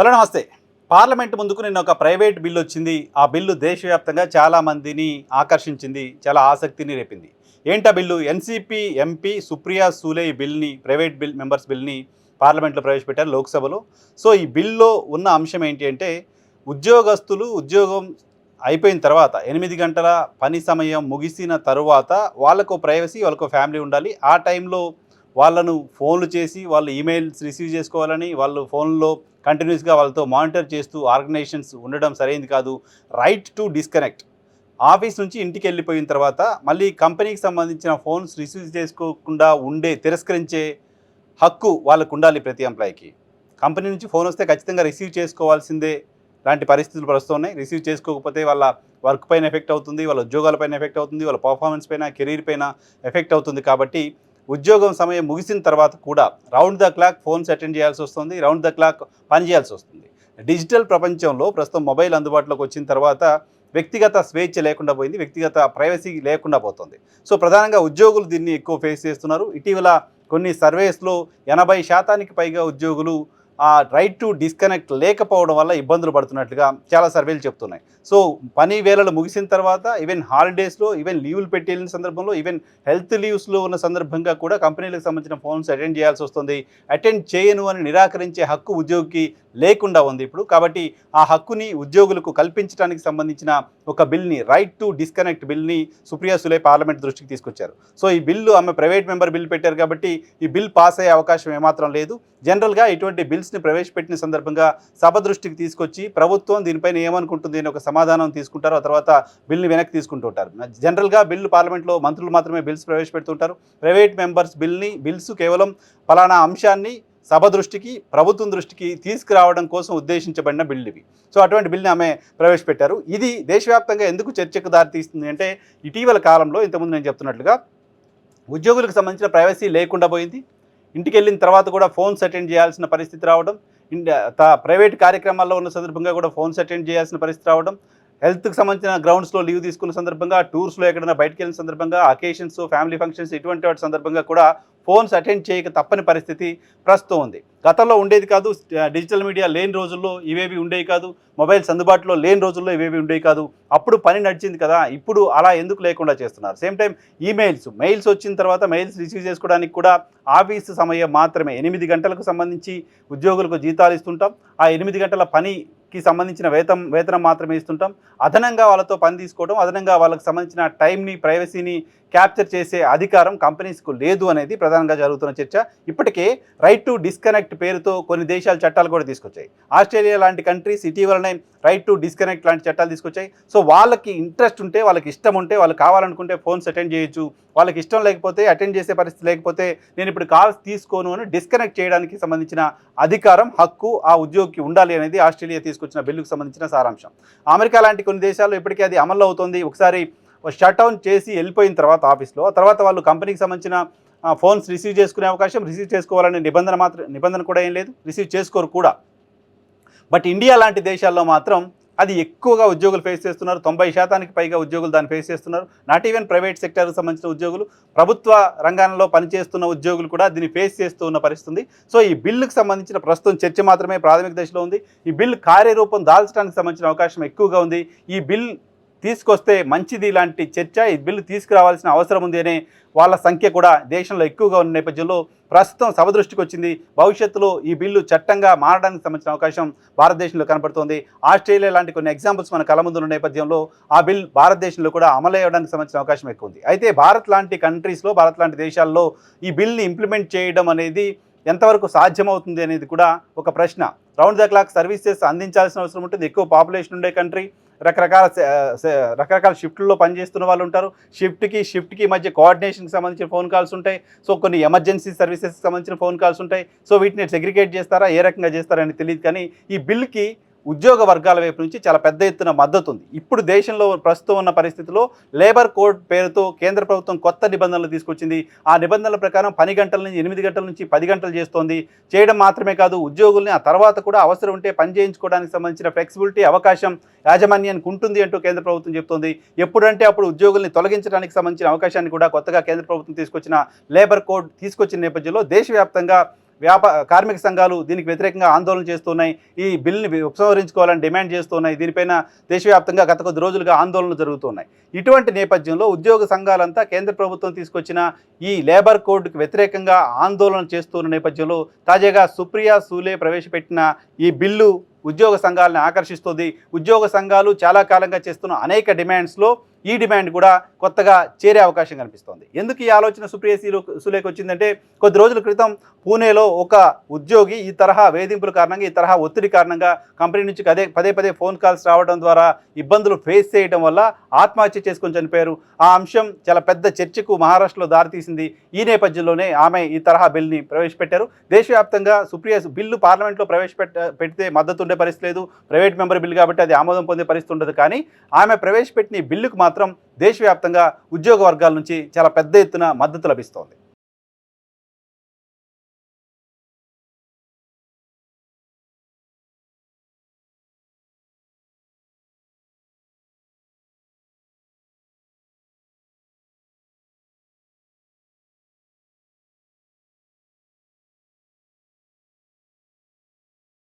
Hello నమస్తే. Parliament ముందుకు నిన్న ఒక ప్రైవేట్ బిల్లు వచ్చింది. ఆ బిల్లు దేశవ్యాప్తంగా చాలామందిని ఆకర్షించింది చాలా ఆసక్తిని రేపింది. ఏంటా bill? NCP MP Supriya Sule ఈ బిల్ని ప్రైవేట్ బిల్ మెంబర్స్ బిల్ని పార్లమెంట్లో ప్రవేశపెట్టారు లోక్సభలో. సో ఈ బిల్లో ఉన్న అంశం ఏంటి అంటే ఉద్యోగస్తులు ఉద్యోగం అయిపోయిన తర్వాత ఎనిమిది గంటల పని సమయం ముగిసిన తరువాత వాళ్ళకు ప్రైవసీ వాళ్ళకు ఫ్యామిలీ ఉండాలి. ఆ టైంలో వాళ్ళను ఫోన్లు చేసి వాళ్ళు ఈమెయిల్స్ రిసీవ్ చేసుకోవాలని వాళ్ళు ఫోన్లో కంటిన్యూస్గా వాళ్ళతో మానిటర్ చేస్తూ ఆర్గనైజేషన్స్ ఉండడం సరైనది కాదు. Right to disconnect. ఆఫీస్ నుంచి ఇంటికి వెళ్ళిపోయిన తర్వాత మళ్ళీ కంపెనీకి సంబంధించిన ఫోన్స్ రిసీవ్ చేసుకోకుండా ఉండే తిరస్కరించే హక్కు వాళ్ళకు ఉండాలి ప్రతి ఎంప్లాయీకి. కంపెనీ నుంచి ఫోన్ వస్తే ఖచ్చితంగా రిసీవ్ చేసుకోవాల్సిందే. లాంటి పరిస్థితులు ప్రస్తున్నాయి రిసీవ్ చేసుకోకపోతే వాళ్ళ వర్క్ పైన ఎఫెక్ట్ అవుతుంది వాళ్ళ ఉద్యోగాలపైన ఎఫెక్ట్ అవుతుంది వాళ్ళ పర్ఫార్మెన్స్ పైన కెరీర్ పైన ఎఫెక్ట్ అవుతుంది కాబట్టి ఉద్యోగం సమయం ముగిసిన తర్వాత కూడా round the clock phones attend చేయాల్సి వస్తుంది రౌండ్ ద క్లాక్ పని చేయాల్సి వస్తుంది. డిజిటల్ ప్రపంచంలో ప్రస్తుతం మొబైల్ అందుబాటులోకి వచ్చిన తర్వాత వ్యక్తిగత స్వేచ్ఛ లేకుండా పోయింది వ్యక్తిగత ప్రైవసీ లేకుండా పోతుంది. సో ప్రధానంగా ఉద్యోగులు దీన్ని ఎక్కువ ఫేస్ చేస్తున్నారు. ఇటీవల కొన్ని సర్వేస్లో ఎనభై శాతానికి పైగా ఉద్యోగులు ఆ రైట్ టు డిస్కనెక్ట్ లేకపోవడం వల్ల ఇబ్బందులు పడుతున్నట్లుగా చాలా సర్వేలు చెప్తున్నాయి. సో పని వేళలు ముగిసిన తర్వాత ఈవెన్ హాలిడేస్లో ఈవెన్ లీవ్లు పెట్టిన సందర్భంలో ఈవెన్ హెల్త్ లీవ్స్లో ఉన్న సందర్భంగా కూడా కంపెనీలకు సంబంధించిన ఫోన్స్ అటెండ్ చేయాల్సి వస్తుంది. అటెండ్ చేయను అని నిరాకరించే హక్కు ఉద్యోగికి లేకుండా ఉంది ఇప్పుడు. కాబట్టి ఆ హక్కుని ఉద్యోగులకు కల్పించడానికి సంబంధించిన ఒక బిల్ని రైట్ టు డిస్కనెక్ట్ బిల్ని సుప్రియా సులే పార్లమెంట్ దృష్టికి తీసుకొచ్చారు. సో ఈ బిల్లు ఆమె ప్రైవేట్ మెంబర్ బిల్ పెట్టారు కాబట్టి ఈ బిల్ పాస్ అయ్యే అవకాశం ఏమాత్రం లేదు. జనరల్గా ఇటువంటి బిల్స్ బిల్స్ని ప్రవేశపెట్టిన సందర్భంగా సభ దృష్టికి తీసుకొచ్చి ప్రభుత్వం దీనిపైన ఏమనుకుంటుంది అని ఒక సమాధానం తీసుకుంటారు. ఆ తర్వాత బిల్ని వెనక్కి తీసుకుంటుంటారు జనరల్గా బిల్లు పార్లమెంట్లో మంత్రులు మాత్రమే బిల్స్ ప్రవేశపెడుతుంటారు. ప్రైవేట్ మెంబర్స్ బిల్ని బిల్స్ కేవలం ఫలానా అంశాన్ని సభ దృష్టికి ప్రభుత్వం దృష్టికి తీసుకురావడం కోసం ఉద్దేశించబడిన బిల్ ఇవి. సో అటువంటి బిల్ని ఆమె ప్రవేశపెట్టారు. ఇది దేశవ్యాప్తంగా ఎందుకు చర్చకు దారితీస్తుంది అంటే ఇటీవల కాలంలో ఇంతకుముందు నేను చెప్తున్నట్లుగా ఉద్యోగులకు సంబంధించిన ప్రైవసీ లేకుండా పోయింది. ఇంటికి వెళ్ళిన తర్వాత కూడా ఫోన్స్ అటెండ్ చేయాల్సిన పరిస్థితి రావడం ఇండియా తా- ప్రైవేట్ కార్యక్రమాల్లో ఉన్న సందర్భంగా కూడా ఫోన్స్ అటెండ్ చేయాల్సిన పరిస్థితి రావడం హెల్త్కి సంబంధించిన గ్రౌండ్స్లో లీవ్ తీసుకున్న సందర్భంగా టూర్స్లో ఎక్కడైనా బయటకు వెళ్ళిన సందర్భంగా అకేషన్స్ ఫ్యామిలీ ఫంక్షన్స్ ఇటువంటి వాటి సందర్భంగా కూడా ఫోన్స్ అటెండ్ చేయక తప్పని పరిస్థితి ప్రస్తుతం ఉంది గతంలో ఉండేది కాదు డిజిటల్ మీడియా లేని రోజుల్లో ఇవేవి ఉండేవి కాదు మొబైల్స్ అందుబాటులో లేని రోజుల్లో ఇవేవి ఉండేవి కాదు. అప్పుడు పని నడిచింది కదా ఇప్పుడు అలా ఎందుకు లేకుండా చేస్తున్నారు? సేమ్ టైం ఈమెయిల్స్ మెయిల్స్ వచ్చిన తర్వాత మెయిల్స్ రిసీవ్ చేసుకోవడానికి కూడా ఆఫీస్ సమయం మాత్రమే. ఎనిమిది గంటలకు సంబంధించి ఉద్యోగులకు జీతాలు ఇస్తుంటాం. ఆ ఎనిమిది గంటల పని కి సంబంధించిన వేతం వేతనం మాత్రమే ఇస్తుంటాం. అదనంగా వాళ్ళతో పని తీసుకోవడం అదనంగా వాళ్ళకి సంబంధించిన టైంని ప్రైవసీని క్యాప్చర్ చేసే అధికారం కంపెనీస్కు లేదు అనేది ప్రధానంగా జరుగుతున్న చర్చ. ఇప్పటికే రైట్ టు డిస్కనెక్ట్ పేరుతో కొన్ని దేశాలు చట్టాలు కూడా తీసుకొచ్చాయి. ఆస్ట్రేలియా లాంటి కంట్రీస్ ఇటీవలనే రైట్ టు డిస్కనెక్ట్ లాంటి చట్టాలు తీసుకొచ్చాయి. సో వాళ్ళకి ఇంట్రెస్ట్ ఉంటే వాళ్ళకి ఇష్టం ఉంటే వాళ్ళు కావాలనుకుంటే ఫోన్స్ అటెండ్ చేయొచ్చు. వాళ్ళకి ఇష్టం లేకపోతే అటెండ్ చేసే పరిస్థితి లేకపోతే నేను ఇప్పుడు కాల్స్ తీసుకోను అని డిస్కనెక్ట్ చేయడానికి సంబంధించిన అధికారం హక్కు ఆ ఉద్యోగికి ఉండాలి అనేది ఆస్ట్రేలియా తీసుకొచ్చిన బిల్లుకు సంబంధించిన సారాంశం. అమెరికా లాంటి కొన్ని దేశాల్లో ఇప్పటికీ అది అమల్లో అవుతుంది. ఒకసారి షట్ డౌన్ చేసి వెళ్ళిపోయిన తర్వాత ఆఫీస్లో ఆ తర్వాత వాళ్ళు కంపెనీకి సంబంధించిన ఫోన్స్ రిసీవ్ చేసుకునే అవకాశం రిసీవ్ చేసుకోవాలనే నిబంధన మాత్రం నిబంధన కూడా ఏం లేదు. రిసీవ్ చేసుకోరు కూడా. బట్ ఇండియా లాంటి దేశాల్లో మాత్రం అది ఎక్కువగా ఉద్యోగులు ఫేస్ చేస్తున్నారు. తొంభై శాతానికి పైగా ఉద్యోగులు దాన్ని ఫేస్ చేస్తున్నారు. నాట్ ఈవెన్ ప్రైవేట్ సెక్టర్కి సంబంధించిన ఉద్యోగులు ప్రభుత్వ రంగంలో పనిచేస్తున్న ఉద్యోగులు కూడా దీన్ని ఫేస్ చేస్తూ ఉన్న పరిస్థితి సో ఈ బిల్లుకు సంబంధించిన ప్రస్తుతం చర్చ మాత్రమే ప్రాథమిక దశలో ఉంది. ఈ బిల్ కార్యరూపం దాల్చడానికి సంబంధించిన అవకాశం ఎక్కువగా ఉంది. ఈ బిల్ తీసుకొస్తే మంచిది ఇలాంటి చర్చ ఈ బిల్లు తీసుకురావాల్సిన అవసరం ఉంది అనే వాళ్ళ సంఖ్య కూడా దేశంలో ఎక్కువగా ఉన్న నేపథ్యంలో ప్రస్తుతం సభ దృష్టికి వచ్చింది. భవిష్యత్తులో ఈ బిల్లు చట్టంగా మారడానికి సంబంధించిన అవకాశం భారతదేశంలో కనపడుతోంది. ఆస్ట్రేలియా లాంటి కొన్ని ఎగ్జాంపుల్స్ మన కళ్ళ ఉన్న నేపథ్యంలో ఆ బిల్ భారతదేశంలో కూడా అమలు అయ్యడానికి సంబంధించిన అవకాశం ఎక్కువ ఉంది. అయితే భారత్ లాంటి కంట్రీస్లో భారత్ లాంటి దేశాల్లో ఈ బిల్ని ఇంప్లిమెంట్ చేయడం అనేది ఎంతవరకు సాధ్యమవుతుంది అనేది కూడా ఒక ప్రశ్న. రౌండ్ ద క్లాక్ సర్వీసెస్ అందించాల్సిన అవసరం ఉంటుంది. ఎక్కువ పాపులేషన్ ఉండే కంట్రీ రకరకాల రకరకాల షిఫ్ట్లలో పనిచేస్తున్న వాళ్ళు ఉంటారు. షిఫ్ట్కి షిఫ్ట్కి మధ్య కోఆర్డినేషన్కి సంబంధించిన ఫోన్ కాల్స్ ఉంటాయి. సో కొన్ని ఎమర్జెన్సీ సర్వీసెస్కి సంబంధించిన ఫోన్ కాల్స్ ఉంటాయి. సో వీటిని సెగ్రిగేట్ చేస్తారా? ఏ రకంగా చేస్తారని అని తెలియదు కానీ ఈ బిల్కి ఉద్యోగ వర్గాల వైపు నుంచి చాలా పెద్ద ఎత్తున మద్దతు ఉంది ఇప్పుడు దేశంలో ప్రస్తుతం ఉన్న పరిస్థితిలో లేబర్ కోడ్ పేరుతో కేంద్ర ప్రభుత్వం కొత్త నిబంధనలు తీసుకొచ్చింది. ఆ నిబంధనల ప్రకారం పని గంటల నుంచి ఎనిమిది గంటల నుంచి పది గంటలు చేస్తోంది. చేయడం మాత్రమే కాదు ఉద్యోగుల్ని ఆ తర్వాత కూడా అవసరం ఉంటే పని చేయించుకోవడానికి సంబంధించిన ఫ్లెక్సిబిలిటీ అవకాశం యాజమాన్యానికి ఉంటుంది అంటూ కేంద్ర ప్రభుత్వం చెప్తోంది. ఎప్పుడంటే అప్పుడు ఉద్యోగుల్ని తొలగించడానికి సంబంధించిన అవకాశాన్ని కూడా కొత్తగా కేంద్ర ప్రభుత్వం తీసుకొచ్చిన లేబర్ కోడ్ తీసుకొచ్చిన నేపథ్యంలో దేశవ్యాప్తంగా వ్యాప కార్మిక సంఘాలు దీనికి వ్యతిరేకంగా ఆందోళన చేస్తున్నాయి. ఈ బిల్ని ఉపసంహరించుకోవాలని డిమాండ్ చేస్తున్నాయి. దీనిపైన దేశవ్యాప్తంగా గత కొద్ది రోజులుగా ఆందోళనలు జరుగుతున్నాయి. ఇటువంటి నేపథ్యంలో ఉద్యోగ సంఘాలంతా కేంద్ర ప్రభుత్వం తీసుకొచ్చిన ఈ లేబర్ కోడ్కి వ్యతిరేకంగా ఆందోళన చేస్తున్న నేపథ్యంలో తాజాగా సుప్రియా సూలే ప్రవేశపెట్టిన ఈ బిల్లు ఉద్యోగ సంఘాలను ఆకర్షిస్తుంది. ఉద్యోగ సంఘాలు చాలా కాలంగా చేస్తున్న అనేక డిమాండ్స్లో ఈ డిమాండ్ కూడా కొత్తగా చేరే అవకాశం కనిపిస్తోంది. ఎందుకు ఈ ఆలోచన సుప్రియ సులేఖ సులేకి వచ్చిందంటే కొద్ది రోజుల క్రితం పూణేలో ఒక ఉద్యోగి ఈ తరహా వేధింపుల కారణంగా ఈ తరహా ఒత్తిడి కారణంగా కంపెనీ నుంచి అదే పదే పదే ఫోన్ కాల్స్ రావడం ద్వారా ఇబ్బందులు ఫేస్ చేయడం వల్ల ఆత్మహత్య చేసుకొని చనిపోయారు. ఆ అంశం చాలా పెద్ద చర్చకు మహారాష్ట్రలో దారితీసింది. ఈ నేపథ్యంలోనే ఆమె ఈ తరహా బిల్ని ప్రవేశపెట్టారు. దేశవ్యాప్తంగా సుప్రియ బిల్లు పార్లమెంట్లో ప్రవేశపెట్ట పెడితే మద్దతు ఉండే పరిస్థితి లేదు. ప్రైవేట్ మెంబర్ బిల్ కాబట్టి అది ఆమోదం పొందే పరిస్థితి ఉండదు. కానీ ఆమె ప్రవేశపెట్టిన బిల్లుకు బిల్లుకు మాత్రం దేశవ్యాప్తంగా ఉద్యోగ వర్గాల నుంచి చాలా పెద్ద ఎత్తున మద్దతు లభిస్తోంది.